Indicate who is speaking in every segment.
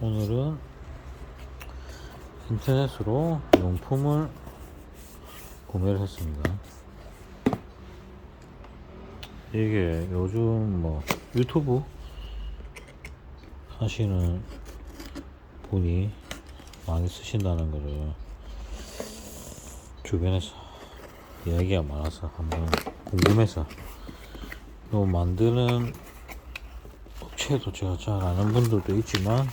Speaker 1: 오늘은 인터넷으로 용품을 구매를 했습니다. 이게 요즘 뭐 유튜브 하시는 분이 많이 쓰신다는 거를 주변에서 이야기가 많아서 한번 궁금해서 요 만드는 업체도 제가 잘 아는 분들도 있지만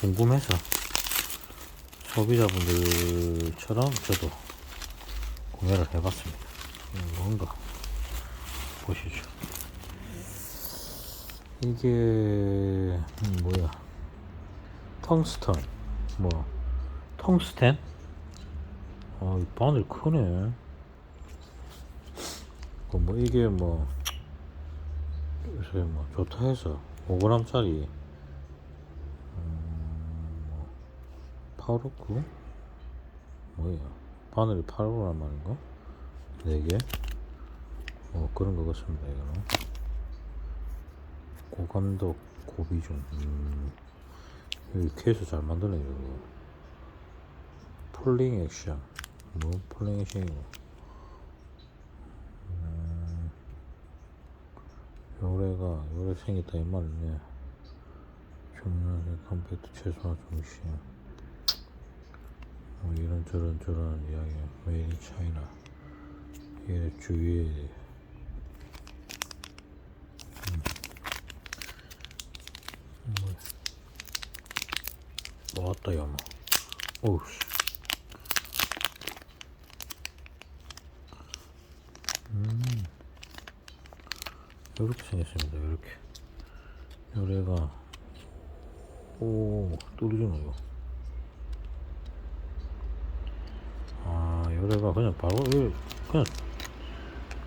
Speaker 1: 궁금해서 소비자분들처럼 저도 구매를 해봤습니다. 이게 뭔가 보시죠. 이게 음, 뭐야? 텅스턴 뭐 텅스텐? 어, 이 바늘 크네. 그뭐 이게 뭐 요새 뭐 좋다 해서 5g짜리 859? 뭐야? 바늘이 859란 말인가? 4개? 어, 그런 것 같습니다, 이거는. 고감독, 고비중. 음, 여기 케이스 잘 만드네, 이거. 폴링 액션. 뭐, 폴링 액션이고. 음, 요래가, 요래 생겼다, 이 말이네. 좀 컴팩트 최소화 중심. 이런 저런 저런 이야기 메인 차이나 이게 주위에 음. 뭐 왔다 야마 오우 씨 이렇게 생겼습니다. 이렇게 요래가 오 뚫리잖아 이거. 아 요래가 그냥 바로 이- 그냥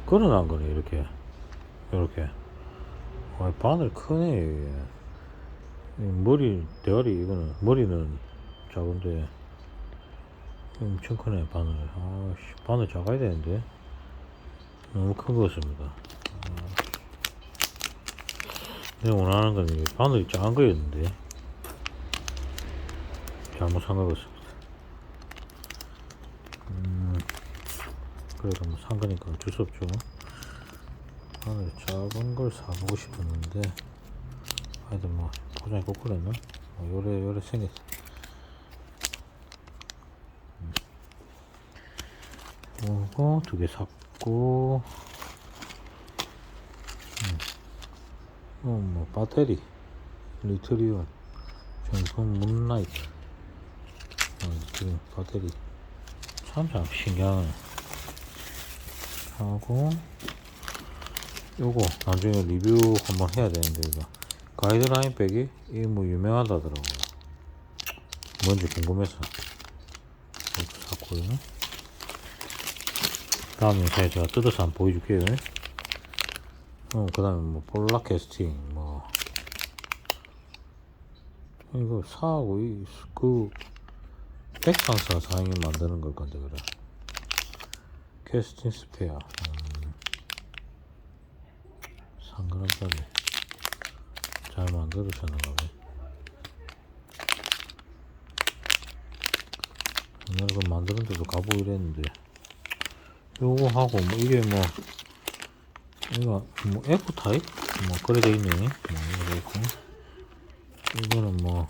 Speaker 1: 걸어난 거네 이렇게 이렇게. 와 바늘 크네 이게. 이 머리 대가리 이거는 머리는 작은데 엄청 크네 바늘. 아씨 바늘 작아야 되는데 너무 큰거 같습니다. 내가 원하는 건 이게 바늘이 작은 거였는데 잘못 산것 같습니다. 그래도 뭐 산 거니까 어쩔 수 없죠. 바늘 작은 걸 사보고 싶었는데 하여튼 뭐 포장이 꼭 그랬나? 어, 요래 요래 생겼어. 음. 요거 두 개 샀고 어, 뭐, 배터리, 리트리온, 전선 문라이트, 어, 지금 배터리, 참, 참, 신기하네. 하고, 요거, 나중에 리뷰 한번 해야 되는데, 이거. 가이드라인 백이, 이게 뭐, 유명하다더라고요. 뭔지 궁금해서. 이렇게 샀고요. 다음 영상에 제가 뜯어서 한번 보여줄게요. 어, 그 다음에 뭐, 볼락 캐스팅, 뭐. 이거 사하고, 이, 그, 백상사 사장이 만드는 걸 건데, 그래. 캐스팅 스페어. 음. 3g짜리. 잘 만들으셨나 봐요. 옛날에 그 만드는 데도 가보고 이랬는데. 요거 하고, 뭐, 이게 뭐, 이거 뭐 F 타입 뭐 그래 돼 있네. 뭐 이거 있고 이거는 뭐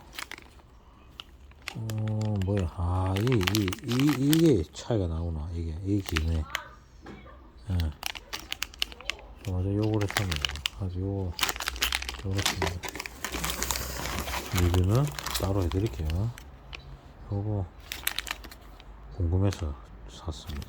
Speaker 1: 어, 뭐야 아이 이, 이, 이 게 차이가 나구나 이게 이게 기네. 예. 저 맞아 요거를 샀네요. 아주 요거 요렇습니다. 리뷰는 따로 해드릴게요. 요거 궁금해서 샀습니다.